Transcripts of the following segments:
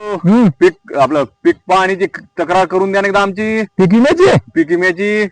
हम्म. पीक आपलं पीक पाहणीची तक्रार करून द्या ना एकदा आमची. पीक विम्याची? पीक विम्याची.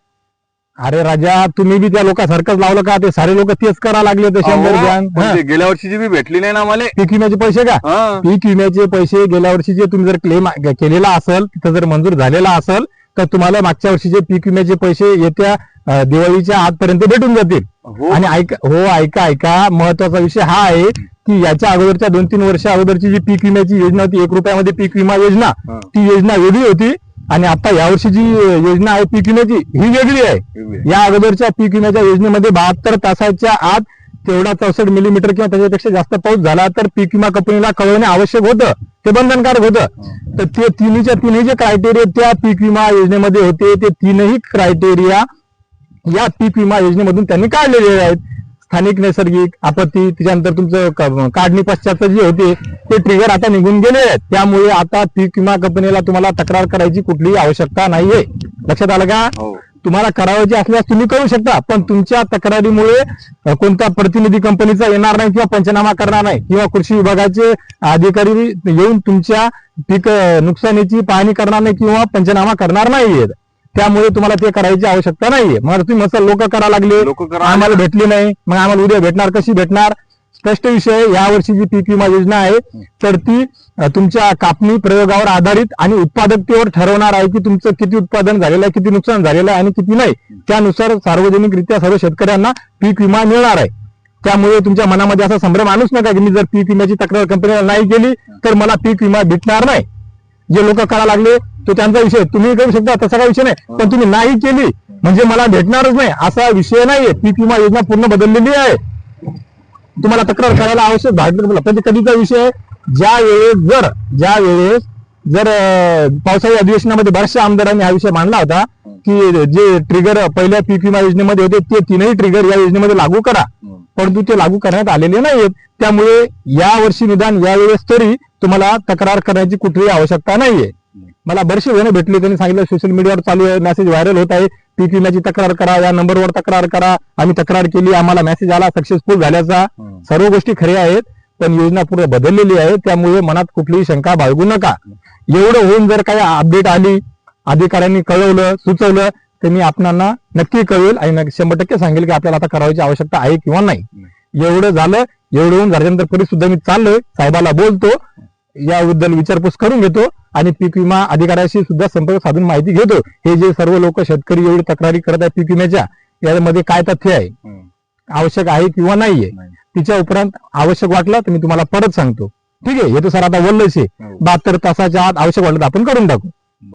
अरे राजा तुम्ही बी त्या लोकांसारखंच लावलं का? ते सारे लोक तेच करा लागले ते शंभर अहो, घ्या पण हा. ते गेल्या वर्षीची बी भेटली नाही ना आम्हाला. पीक विम्याचे पैसे का? हा. पीक विम्याचे पैसे गेल्या वर्षी जे तुम्ही जर क्लेम केलेला असेल तिथं जर मंजूर झालेला असेल तर तुम्हाला मागच्या वर्षीचे पीक विम्याचे पैसे येत्या अं, दिवाळीच्या आजपर्यंत भेटून जातील. हो. आणि ऐका हो ऐका ऐका. महत्त्वाचा विषय हा आहे की याच्या अगोदरच्या दोन तीन वर्ष अगोदरची जी पीक विम्याची योजना होती एक रुपयामध्ये पीक विमा योजना. ती योजना वेगळी होती. आणि आता यावर्षी जी योजना आहे पीक विम्याची ही वेगळी आहे. या अगोदरच्या पीक विम्याच्या योजनेमध्ये बहात्तर तासाच्या आत तेवढा चौसष्ट मिलीमीटर किंवा त्याच्यापेक्षा जास्त पाऊस झाला तर पीक विमा कंपनीला कळवणे आवश्यक होतं. ते बंधनकारक होतं. तर ते तिन्हीच्या तिन्ही जे क्रायटेरिया त्या पीक विमा योजनेमध्ये होते. ते तीनही क्रायटेरिया या पीक विमा योजनेमधून त्यांनी काढलेले आहेत. स्थानिक नैसर्गिक आपत्ती त्याच्यानंतर तुमचं काढणी पश्चात जे होते ते ट्रिगर आता निघून गेले आहेत. त्यामुळे आता पीक विमा कंपनीला तुम्हाला तक्रार करायची कुठलीही आवश्यकता नाहीये. लक्षात आलं का? हो. तुम्हाला करावायची असल्यास तुम्ही करू शकता पण तुमच्या तक्रारीमुळे अ, कोणता प्रतिनिधी कंपनीचा येणार नाही किंवा पंचनामा करणार नाही किंवा कृषी विभागाचे अधिकारी येऊन तुमच्या पीक नुकसानीची पाहणी करणार नाही किंवा पंचनामा करणार नाहीयेत. त्यामुळे तुम्हाला ते करायची आवश्यकता नाहीये. मग तुम्ही मस्त लोक करा लागले. लोक आम्हाला भेटली नाही. मग आम्हाला उद्या भेटणार कशी भेटणार? स्पष्ट विषय या वर्षीची पीक विमा योजना आहे तर ती तुमच्या कापणी प्रयोगावर आधारित आणि उत्पादकतेवर ठरवणार आहे की तुमचं किती उत्पादन झालेलं आहे किती नुकसान झालेलं आहे आणि किती नाही. त्यानुसार सार्वजनिकरित्या सर्व शेतकऱ्यांना पीक विमा मिळणार आहे. त्यामुळे तुमच्या मनामध्ये असा संभ्रम आणूच नका की मी जर पीक विम्याची तक्रार कंपनीला नाही केली तर मला पीक विमा भेटणार नाही. जे लोक करा लागले तो त्यांचा विषय तुम्ही करू शकता तसा काही विषय नाही. पण तुम्ही नाही केली म्हणजे मला भेटणारच नाही. असा विषय नाहीये. पीक विमा योजना पूर्ण बदललेली आहे. तुम्हाला तक्रार करायला आवश्यक भाग ते कधीचा विषय आहे, ज्या वेळेस जर ज्या वेळेस जर पावसाळी अधिवेशनामध्ये बऱ्याचशा आमदारांनी हा विषय मांडला होता की जे ट्रिगर पहिल्या पीक विमा योजनेमध्ये होते ते तीनही ट्रिगर या योजनेमध्ये लागू करा. परंतु ते लागू करण्यात आलेले नाहीत त्यामुळे या वर्षी निदान यावेळेस तरी तुम्हाला तक्रार करण्याची कुठलीही आवश्यकता नाहीये. मला बरेचसे जण भेटले त्यांनी सांगितलं सोशल मीडियावर चालू आहे मेसेज व्हायरल होत आहे. पीक विम्याची तक्रार करा या नंबरवर तक्रार करा. आम्ही तक्रार केली आम्हाला मेसेज आला सक्सेसफुल झाल्याचा. सर्व गोष्टी खऱ्या आहेत पण योजना पूर्ण बदललेली आहे. त्यामुळे मनात कुठलीही शंका बाळगू नका. एवढं होऊन जर काही अपडेट आली अधिकाऱ्यांनी कळवलं सुचवलं तर मी आपणांना नक्की कळवेल आणि शंभर टक्के सांगेल की आपल्याला आता करायची आवश्यकता आहे किंवा नाही. एवढं झालं एवढं होऊन झाल्यानंतर परत सुद्धा मी चाललोय. साहेबाला बोलतो. याबद्दल विचारपूस करून घेतो. आणि पीक विमा अधिकाऱ्याशी सुद्धा संपर्क साधून माहिती घेतो. हे जे सर्व लोक शेतकरी एवढी तक्रारी करत आहेत पीक विम्याच्या यामध्ये काय तथ्य आहे? आवश्यक आहे किंवा नाहीये? तिच्या उपरांत आवश्यक वाटलं तर मी तुम्हाला परत सांगतो. ठीक आहे? हे तर सर आता बोललोच आहे हो. बहात्तर तासाच्या आत आवश्यक वाटलं तर आपण करून टाकू.